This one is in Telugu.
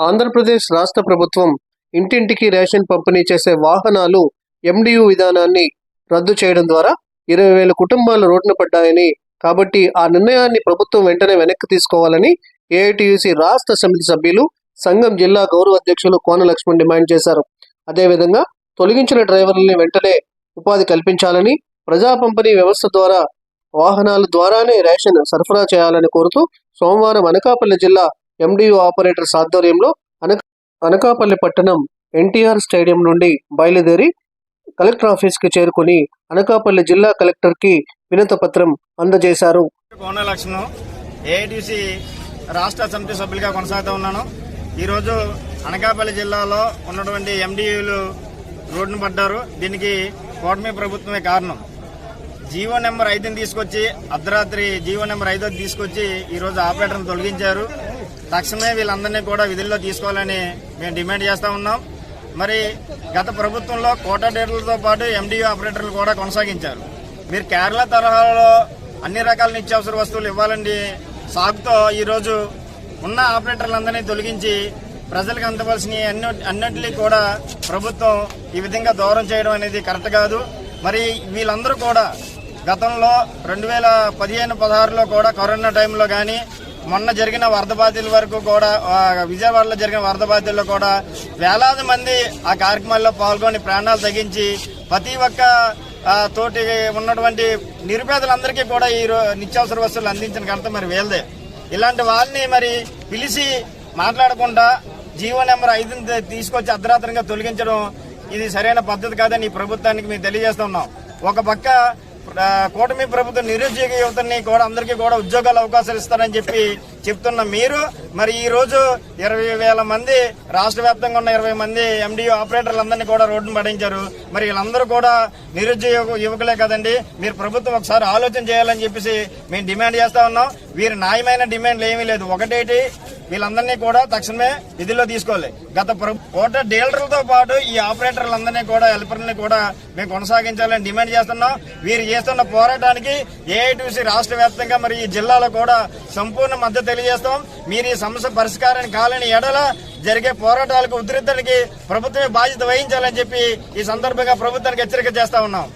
ఆంధ్రప్రదేశ్ రాష్ట్ర ప్రభుత్వం ఇంటింటికి రేషన్ పంపిణీ చేసే వాహనాలు ఎండియు విధానాన్ని రద్దు చేయడం ద్వారా ఇరవై వేల కుటుంబాలు రోడ్డున పడ్డాయని కాబట్టి ఆ నిర్ణయాన్ని ప్రభుత్వం వెంటనే వెనక్కి తీసుకోవాలని ఏఐటియుసి రాష్ట్ర సమితి సభ్యులు సంఘం జిల్లా గౌరవ అధ్యక్షులు కోన లక్ష్మణ్ డిమాండ్ చేశారు. అదేవిధంగా తొలగించిన డ్రైవర్లని వెంటనే ఉపాధి కల్పించాలని ప్రజా పంపిణీ వ్యవస్థ ద్వారా వాహనాల ద్వారానే రేషన్ సరఫరా చేయాలని కోరుతూ సోమవారం అనకాపల్లి జిల్లా ఎండియు ఆపరేటర్స్ ఆధ్వర్యంలో అనక అనకాపల్లి పట్టణం ఎన్టీఆర్ స్టేడియం నుండి బయలుదేరి కలెక్టర్ ఆఫీస్కి చేరుకుని అనకాపల్లి జిల్లా కలెక్టర్కి వినత పత్రం అందజేశారు. కోన ఏఐటిసి రాష్ట్ర సమితి సభ్యులుగా కొనసాగుతూ ఉన్నాను. ఈరోజు అనకాపల్లి జిల్లాలో ఉన్నటువంటి ఎండియూలు రోడ్డును పడ్డారు. దీనికి కూటమి ప్రభుత్వమే కారణం. జీవో నెంబర్ ఐదుని తీసుకొచ్చి అర్ధరాత్రి జీవో నెంబర్ ఐదు తీసుకొచ్చి ఈరోజు ఆపరేటర్ని తొలగించారు. తక్షణమే వీళ్ళందరినీ కూడా విధుల్లో తీసుకోవాలని మేము డిమాండ్ చేస్తూ ఉన్నాం. మరి గత ప్రభుత్వంలో కోటా డేటలతో పాటు ఎండియూ ఆపరేటర్లు కూడా కొనసాగించారు. మీరు కేరళ తరహాలో అన్ని రకాల నిత్యావసర వస్తువులు ఇవ్వాలండి. సాగుతో ఈరోజు ఉన్న ఆపరేటర్లందరినీ తొలగించి ప్రజలకు అందవలసిన అన్ని అన్నింటినీ కూడా ప్రభుత్వం ఈ విధంగా దూరం చేయడం అనేది కరెక్ట్ కాదు. మరి వీళ్ళందరూ కూడా గతంలో రెండు వేల పదిహేను పదహారులో కూడా కరోనా టైంలో కానీ మొన్న జరిగిన వరద బాధితుల వరకు కూడా విజయవాడలో జరిగిన వరద బాధితుల్లో కూడా వేలాది మంది ఆ కార్యక్రమాల్లో పాల్గొని ప్రాణాలు తగ్గించి ప్రతి ఒక్క తోటి ఉన్నటువంటి నిరుపేదలందరికీ కూడా ఈ నిత్యావసర వస్తువులు అందించిన ఘనత మరి వేలదే ఇలాంటి వాళ్ళని మరి పిలిచి మాట్లాడకుండా జీవో నెంబర్ ఐదుని తీసుకొచ్చి అర్ధరాత్రంగా తొలగించడం ఇది సరైన పద్ధతి కాదని ఈ ప్రభుత్వానికి మేము తెలియజేస్తున్నాం. ఒక పక్క కూటమి ప్రభుత్వం నిరుద్యోగ యువతని కూడా అందరికీ కూడా ఉద్యోగాల అవకాశాలు ఇస్తారని చెప్పి చెప్తున్న మీరు మరి ఈ రోజు ఇరవై వేల మంది రాష్ట్ర వ్యాప్తంగా ఉన్న ఇరవై మంది ఎండియో ఆపరేటర్లందరినీ కూడా రోడ్డును పడించారు మరి వీళ్ళందరూ కూడా నిరుద్యోగ యువకులే కదండి. మీరు ప్రభుత్వం ఒకసారి ఆలోచన చేయాలని చెప్పేసి మేము డిమాండ్ చేస్తా ఉన్నాం. వీరి న్యాయమైన డిమాండ్లు ఏమీ లేదు. ఒకటేటి వీళ్ళందరినీ కూడా తక్షణమే విధుల్లో తీసుకోవాలి. గత కోట డీలర్లతో పాటు ఈ ఆపరేటర్లందరినీ కూడా హెల్పర్ని కూడా మేము కొనసాగించాలని డిమాండ్ చేస్తున్నాం. వీరు చేస్తున్న పోరాటానికి ఏఐటీసీ రాష్ట్ర వ్యాప్తంగా మరి ఈ జిల్లాలో కూడా సంపూర్ణ మద్దతు తెలియజేస్తాం. మీరు ఈ సమస్య పరిష్కారానికి కాలని ఎడల జరిగే పోరాటాలకు ఉధృతానికి ప్రభుత్వమే బాధ్యత వహించాలని చెప్పి ఈ సందర్భంగా ప్రభుత్వానికి హెచ్చరిక చేస్తా ఉన్నాం.